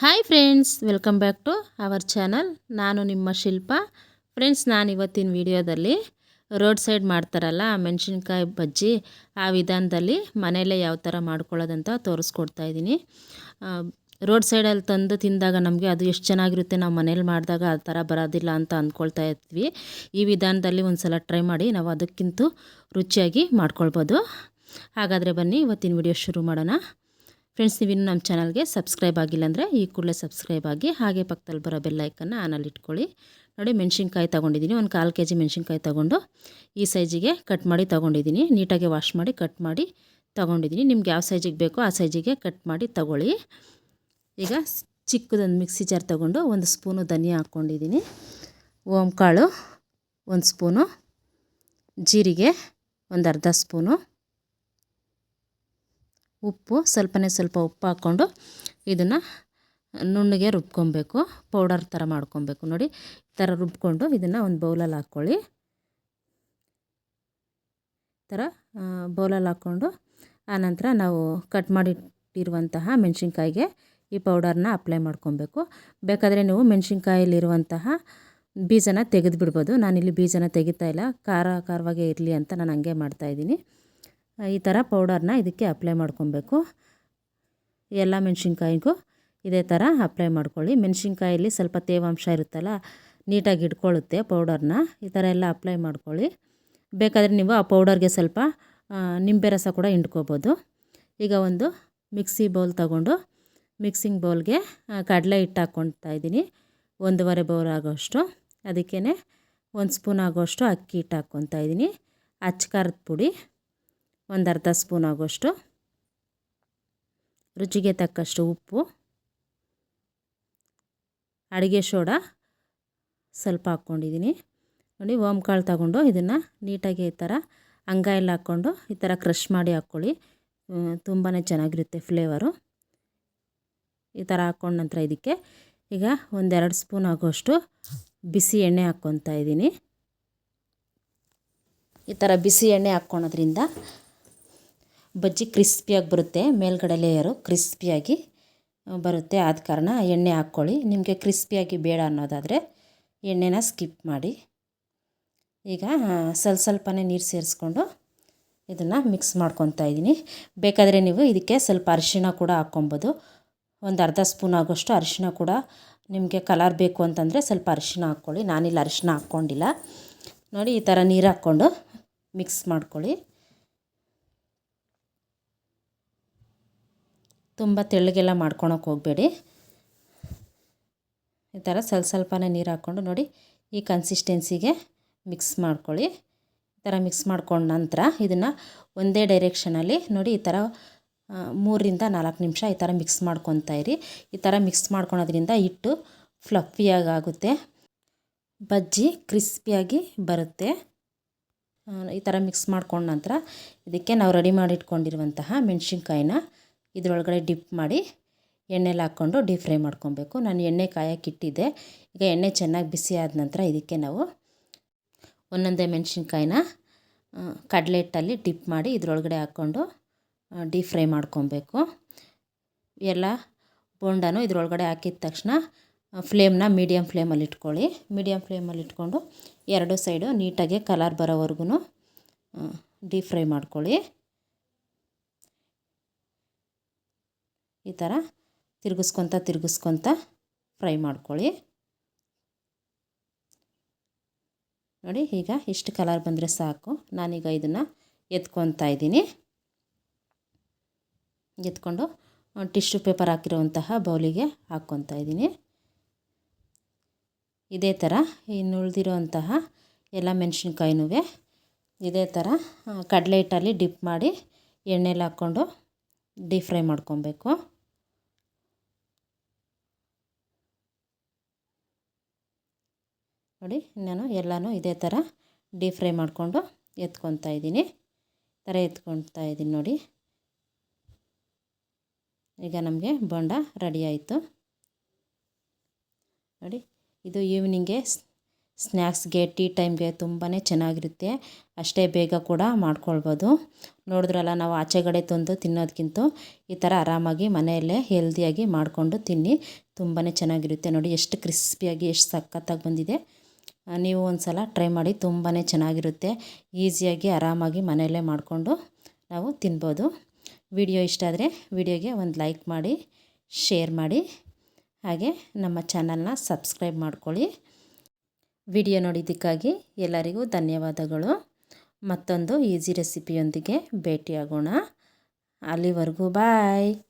Hi friends welcome back to our channel ನಾನು ನಿಮ್ಮ ಶಿಲ್ಪ. Friends ನಾನು ಇವತ್ತಿನ ವಿಡಿಯೋದಲ್ಲಿ ರೋಡ್ ಸೈಡ್ ಮಾಡ್ತಾರಲ್ಲ ಮೆಣಸಿನ್ಕಾಯಿ ಬಜ್ಜಿ, ಆ ವಿಧಾನದಲ್ಲಿ ಮನೆಯಲ್ಲೇ ಯಾವ ಥರ ಮಾಡ್ಕೊಳ್ಳೋದಂತ ತೋರಿಸ್ಕೊಡ್ತಾ ಇದ್ದೀನಿ. ರೋಡ್ ಸೈಡಲ್ಲಿ ತಂದು ತಿಂದಾಗ ನಮಗೆ ಅದು ಎಷ್ಟು ಚೆನ್ನಾಗಿರುತ್ತೆ, ನಾವು ಮನೇಲಿ ಮಾಡಿದಾಗ ಆ ಥರ ಬರೋದಿಲ್ಲ ಅಂತ ಅಂದ್ಕೊಳ್ತಾ ಇರ್ತೀವಿ ಈ ವಿಧಾನದಲ್ಲಿ ಒಂದು ಸಲ ಟ್ರೈ ಮಾಡಿ ನಾವು ಅದಕ್ಕಿಂತ ರುಚಿಯಾಗಿ ಮಾಡ್ಕೊಳ್ಬೋದು. ಹಾಗಾದರೆ ಬನ್ನಿ, ಇವತ್ತಿನ ವಿಡಿಯೋ ಶುರು ಮಾಡೋಣ. ಫ್ರೆಂಡ್ಸ್ ನೀವಿನ್ನು ನಮ್ಮ ಚಾನಲ್ಗೆ ಸಬ್ಸ್ಕ್ರೈಬ್ ಆಗಿಲ್ಲ ಅಂದರೆ ಈ ಕೂಡಲೇ ಸಬ್ಸ್ಕ್ರೈಬ್ ಆಗಿ ಹಾಗೆ ಪಕ್ಕದಲ್ಲಿ ಬರೋ ಬೆಲ್ಲೈಕನ್ನು ಆನಲ್ಲಿ ಇಟ್ಕೊಳ್ಳಿ. ನೋಡಿ, ಮೆಣಸಿನ್ಕಾಯಿ ತೊಗೊಂಡಿದ್ದೀನಿ. ಒಂದು ಕಾಲು ಕೆ ಜಿ ಮೆಣಸಿನ್ಕಾಯಿ ತೊಗೊಂಡು ಈ ಸೈಜಿಗೆ ಕಟ್ ಮಾಡಿ ತೊಗೊಂಡಿದ್ದೀನಿ. ನೀಟಾಗಿ ವಾಶ್ ಮಾಡಿ ಕಟ್ ಮಾಡಿ ತೊಗೊಂಡಿದ್ದೀನಿ. ನಿಮ್ಗೆ ಯಾವ ಸೈಜಿಗೆ ಬೇಕೋ ಆ ಸೈಜಿಗೆ ಕಟ್ ಮಾಡಿ ತೊಗೊಳ್ಳಿ. ಈಗ ಚಿಕ್ಕದೊಂದು ಮಿಕ್ಸಿ ಜಾರ್ ತೊಗೊಂಡು ಒಂದು ಸ್ಪೂನು ಧನಿಯಾ ಹಾಕ್ಕೊಂಡಿದ್ದೀನಿ. ಕಾಳು, ಒಂದು ಸ್ಪೂನು, ಜೀರಿಗೆ, ಒಂದು ಅರ್ಧ ಸ್ಪೂನು ಉಪ್ಪು, ಸ್ವಲ್ಪನೇ ಸ್ವಲ್ಪ ಉಪ್ಪು ಹಾಕ್ಕೊಂಡು ಇದನ್ನು ನುಣ್ಣಗೆ ರುಬ್ಕೊಬೇಕು. ಪೌಡರ್ ಥರ ಮಾಡ್ಕೊಬೇಕು. ನೋಡಿ, ಈ ಥರ ರುಬ್ಕೊಂಡು ಇದನ್ನು ಒಂದು ಬೌಲಲ್ಲಿ ಹಾಕ್ಕೊಳ್ಳಿ. ಈ ಥರ ಬೌಲಲ್ಲಿ ಹಾಕ್ಕೊಂಡು ಆನಂತರ ನಾವು ಕಟ್ ಮಾಡಿಟ್ಟಿರುವಂತಹ ಮೆಣಸಿನ್ಕಾಯಿಗೆ ಈ ಪೌಡರ್ನ ಅಪ್ಲೈ ಮಾಡ್ಕೊಬೇಕು. ಬೇಕಾದರೆ ನೀವು ಮೆಣಸಿನ್ಕಾಯಲ್ಲಿರುವಂತಹ ಬೀಜನ ತೆಗೆದು ಬಿಡ್ಬೋದು ನಾನಿಲ್ಲಿ ಬೀಜನ ತೆಗಿತಾ ಇಲ್ಲ. ಖಾರ ಖಾರವಾಗೇ ಇರಲಿ ಅಂತ ನಾನು ಹಂಗೆ ಮಾಡ್ತಾಯಿದ್ದೀನಿ ಈ ಥರ ಪೌಡರ್ನ ಇದಕ್ಕೆ ಅಪ್ಲೈ ಮಾಡ್ಕೊಬೇಕು. ಎಲ್ಲ ಮೆಣಸಿನ್ಕಾಯಿಗೂ ಇದೇ ಥರ ಅಪ್ಲೈ ಮಾಡ್ಕೊಳ್ಳಿ. ಮೆಣಸಿನ್ಕಾಯಲ್ಲಿ ಸ್ವಲ್ಪ ತೇವಾಂಶ ಇರುತ್ತಲ್ಲ, ನೀಟಾಗಿ ಇಟ್ಕೊಳ್ಳುತ್ತೆ ಪೌಡರ್ನ. ಈ ಥರ ಎಲ್ಲ ಅಪ್ಲೈ ಮಾಡ್ಕೊಳ್ಳಿ. ಬೇಕಾದರೆ ನೀವು ಆ ಪೌಡರ್ಗೆ ಸ್ವಲ್ಪ ನಿಂಬೆ ರಸ ಕೂಡ ಹಿಂಡ್ಕೋಬೋದು. ಈಗ ಒಂದು ಮಿಕ್ಸಿ ಬೌಲ್ ತಗೊಂಡು ಮಿಕ್ಸಿಂಗ್ ಬೌಲ್ಗೆ ಕಡಲೆ ಹಿಟ್ಟು ಹಾಕ್ಕೊಳ್ತಾ ಇದ್ದೀನಿ. ಒಂದೂವರೆ ಬೌಲ್ ಆಗೋಷ್ಟು. ಅದಕ್ಕೇ ಒಂದು ಸ್ಪೂನ್ ಆಗೋಷ್ಟು ಅಕ್ಕಿ ಹಿಟ್ಟು ಹಾಕ್ಕೊತಾ ಇದ್ದೀನಿ. ಅಚ್ಚ ಖಾರದ ಪುಡಿ. ಒಂದು ಅರ್ಧ ಸ್ಪೂನ್ ಆಗೋಷ್ಟು. ರುಚಿಗೆ ತಕ್ಕಷ್ಟು ಉಪ್ಪು. ಅಡುಗೆ ಸೋಡಾ ಸ್ವಲ್ಪ ಹಾಕ್ಕೊಂಡಿದ್ದೀನಿ. ನೋಡಿ, ಓಮ್ ಕಾಳು ತಗೊಂಡು ಇದನ್ನು ನೀಟಾಗಿ ಈ ಥರ ಅಂಗಾಯಲ್ಲಿ ಹಾಕ್ಕೊಂಡು ಈ ಥರ ಕ್ರಷ್ ಮಾಡಿ ಹಾಕ್ಕೊಳ್ಳಿ. ತುಂಬಾ ಚೆನ್ನಾಗಿರುತ್ತೆ ಫ್ಲೇವರು. ಈ ಥರ ಹಾಕ್ಕೊಂಡ ನಂತರ ಇದಕ್ಕೆ ಈಗ ಒಂದೆರಡು ಸ್ಪೂನ್ ಆಗೋಷ್ಟು ಬಿಸಿ ಎಣ್ಣೆ ಹಾಕ್ಕೊತಾ ಇದ್ದೀನಿ. ಈ ಥರ ಬಿಸಿ ಎಣ್ಣೆ ಹಾಕ್ಕೊಳೋದ್ರಿಂದ ಬಜ್ಜಿ ಕ್ರಿಸ್ಪಿಯಾಗಿ ಬರುತ್ತೆ, ಮೇಲ್ಗಡೆ ಲೇಯರು ಕ್ರಿಸ್ಪಿಯಾಗಿ ಬರುತ್ತೆ. ಆದ ಕಾರಣ ಎಣ್ಣೆ ಹಾಕ್ಕೊಳ್ಳಿ. ನಿಮಗೆ ಕ್ರಿಸ್ಪಿಯಾಗಿ ಬೇಡ ಅನ್ನೋದಾದರೆ ಎಣ್ಣೆನ ಸ್ಕಿಪ್ ಮಾಡಿ. ಈಗ ಸ್ವಲ್ಪ ಸ್ವಲ್ಪನೇ ನೀರು ಸೇರಿಸ್ಕೊಂಡು ಇದನ್ನು ಮಿಕ್ಸ್ ಮಾಡ್ಕೊತಾ ಇದ್ದೀನಿ. ಬೇಕಾದರೆ ನೀವು ಇದಕ್ಕೆ ಸ್ವಲ್ಪ ಅರಿಶಿಣ ಕೂಡ ಹಾಕ್ಕೊಬೋದು. ಒಂದು ಅರ್ಧ ಸ್ಪೂನ್ ಆಗೋಷ್ಟು ಅರಿಶಿಣ ಕೂಡ ನಿಮಗೆ ಕಲರ್ ಬೇಕು ಅಂತಂದರೆ ಸ್ವಲ್ಪ ಅರಿಶಿಣ ಹಾಕ್ಕೊಳ್ಳಿ. ನಾನಿಲ್ಲಿ ಅರಿಶಿಣ ಹಾಕ್ಕೊಂಡಿಲ್ಲ. ನೋಡಿ, ಈ ಥರ ನೀರು ಹಾಕ್ಕೊಂಡು ಮಿಕ್ಸ್ ಮಾಡ್ಕೊಳ್ಳಿ. ತುಂಬ ತೆಳ್ಳಗೆಲ್ಲ ಮಾಡ್ಕೊಳಕ್ಕೆ ಹೋಗಬೇಡಿ. ಈ ಥರ ಸ್ವಲ್ಪ ಸ್ವಲ್ಪನೇ ನೀರು ಹಾಕ್ಕೊಂಡು ನೋಡಿ ಈ ಕನ್ಸಿಸ್ಟೆನ್ಸಿಗೆ ಮಿಕ್ಸ್ ಮಾಡ್ಕೊಳ್ಳಿ. ಈ ಥರ ಮಿಕ್ಸ್ ಮಾಡ್ಕೊಂಡ ನಂತರ ಇದನ್ನು ಒಂದೇ ಡೈರೆಕ್ಷನಲ್ಲಿ ನೋಡಿ ಈ ಥರ ಮೂರರಿಂದ ನಾಲ್ಕು ನಿಮಿಷ ಈ ಥರ ಮಿಕ್ಸ್ ಮಾಡ್ಕೊತಾ ಇರಿ. ಈ ಥರ ಮಿಕ್ಸ್ ಮಾಡ್ಕೊಳೋದ್ರಿಂದ ಹಿಟ್ಟು ಫ್ಲಫಿಯಾಗಿ ಆಗುತ್ತೆ. ಬಜ್ಜಿ ಕ್ರಿಸ್ಪಿಯಾಗಿ ಬರುತ್ತೆ. ಈ ಥರ ಮಿಕ್ಸ್ ಮಾಡ್ಕೊಂಡ ನಂತರ ಇದಕ್ಕೆ ನಾವು ರೆಡಿ ಮಾಡಿಟ್ಕೊಂಡಿರುವಂತಹ ಮೆಣಸಿನ್ಕಾಯಿನ ಇದರೊಳಗಡೆ ಡಿಪ್ ಮಾಡಿ ಎಣ್ಣೆಲಿ ಹಾಕ್ಕೊಂಡು ಡೀಪ್ ಫ್ರೈ ಮಾಡ್ಕೊಬೇಕು. ನಾನು ಎಣ್ಣೆ ಕಾಯಕ್ಕೆ ಇಟ್ಟಿದ್ದೆ. ಈಗ ಎಣ್ಣೆ ಚೆನ್ನಾಗಿ ಬಿಸಿ ಆದ ನಂತರ ಇದಕ್ಕೆ ನಾವು ಒಂದೊಂದೇ ಮೆಣಸಿನ್ಕಾಯಿನ ಕಡಲೆಟ್ಟಲ್ಲಿ ಡಿಪ್ ಮಾಡಿ ಇದರೊಳಗಡೆ ಹಾಕ್ಕೊಂಡು ಡೀಪ್ ಫ್ರೈ ಮಾಡ್ಕೊಬೇಕು. ಎಲ್ಲ ಬೋಂಡನೂ ಇದರೊಳಗಡೆ ಹಾಕಿದ ತಕ್ಷಣ ಫ್ಲೇಮ್ನ ಮೀಡಿಯಮ್ ಫ್ಲೇಮಲ್ಲಿ ಇಟ್ಕೊಳ್ಳಿ. ಮೀಡಿಯಮ್ ಫ್ಲೇಮಲ್ಲಿ ಇಟ್ಕೊಂಡು ಎರಡು ಸೈಡು ನೀಟಾಗಿ ಕಲರ್ ಬರೋವರೆಗೂ ಡೀಪ್ ಫ್ರೈ ಮಾಡ್ಕೊಳ್ಳಿ. ಈ ಥರ ತಿರುಗಿಸ್ಕೊತ ತಿರುಗಿಸ್ಕೊತ ಫ್ರೈ ಮಾಡ್ಕೊಳ್ಳಿ. ನೋಡಿ, ಈಗ ಇಷ್ಟು ಕಲರ್ ಬಂದರೆ ಸಾಕು. ನಾನೀಗ ಇದನ್ನು ಎತ್ಕೊತಾ ಇದ್ದೀನಿ. ಎತ್ಕೊಂಡು ಟಿಶ್ಯೂ ಪೇಪರ್ ಹಾಕಿರುವಂತಹ ಬೌಲಿಗೆ ಹಾಕ್ಕೊತಾ ಇದ್ದೀನಿ. ಇದೇ ಥರ ಇನ್ನು ಉಳಿದಿರುವಂತಹ ಎಲ್ಲ ಮೆಣಸಿನ್ಕಾಯಿನೂ ಇದೇ ಥರ ಕಡಲೆ ಹಿಟ್ಟಲ್ಲಿ ಡಿಪ್ ಮಾಡಿ ಎಣ್ಣೆಲಿ ಹಾಕ್ಕೊಂಡು ಡೀಪ್ ಫ್ರೈ ಮಾಡ್ಕೊಬೇಕು. ನೋಡಿ ನಾನು ಎಲ್ಲನೂ ಇದೇ ಥರ ಡೀಪ್ ಫ್ರೈ ಮಾಡಿಕೊಂಡು ಎತ್ಕೊತಾ ಇದ್ದೀನಿ. ಥರ ಎತ್ಕೊತಾ ಇದ್ದೀನಿ ನೋಡಿ. ಈಗ ನಮಗೆ ಬೋಂಡ ರೆಡಿ ಆಯಿತು. ನೋಡಿ, ಇದು ಈವ್ನಿಂಗೆ ಸ್ನ್ಯಾಕ್ಸ್ಗೆ ಟೀ ಟೈಮ್ಗೆ ತುಂಬಾ ಚೆನ್ನಾಗಿರುತ್ತೆ. ಅಷ್ಟೇ ಬೇಗ ಕೂಡ ಮಾಡ್ಕೊಳ್ಬೋದು. ನೋಡಿದ್ರಲ್ಲ, ನಾವು ಆಚೆಗಡೆ ತಂದು ತಿನ್ನೋದಕ್ಕಿಂತ ಈ ಥರ ಆರಾಮಾಗಿ ಮನೆಯಲ್ಲೇ ಹೆಲ್ದಿಯಾಗಿ ಮಾಡಿಕೊಂಡು ತಿನ್ನಿ. ತುಂಬಾ ಚೆನ್ನಾಗಿರುತ್ತೆ ನೋಡಿ, ಎಷ್ಟು ಕ್ರಿಸ್ಪಿಯಾಗಿ ಎಷ್ಟು ಸಖತ್ತಾಗಿ ಬಂದಿದೆ. ನೀವು ಒಂದು ಸಲ ಟ್ರೈ ಮಾಡಿ ತುಂಬಾ ಚೆನ್ನಾಗಿರುತ್ತೆ. ಈಸಿಯಾಗಿ ಆರಾಮಾಗಿ ಮನೆಯಲ್ಲೇ ಮಾಡಿಕೊಂಡು ನಾವು ತಿನ್ಬೋದು. ವಿಡಿಯೋ ಇಷ್ಟ ಆದರೆ ವಿಡಿಯೋಗೆ ಒಂದು ಲೈಕ್ ಮಾಡಿ ಶೇರ್ ಮಾಡಿ. ಹಾಗೆ ನಮ್ಮ ಚಾನಲ್ನ ಸಬ್ಸ್ಕ್ರೈಬ್ ಮಾಡ್ಕೊಳ್ಳಿ. ವಿಡಿಯೋ ನೋಡಿದ್ದಕ್ಕಾಗಿ ಎಲ್ಲರಿಗೂ ಧನ್ಯವಾದಗಳು. ಮತ್ತೊಂದು ಈಸಿ ರೆಸಿಪಿಯೊಂದಿಗೆ ಭೇಟಿಯಾಗೋಣ. ಅಲ್ಲಿವರೆಗೂ ಬಾಯ್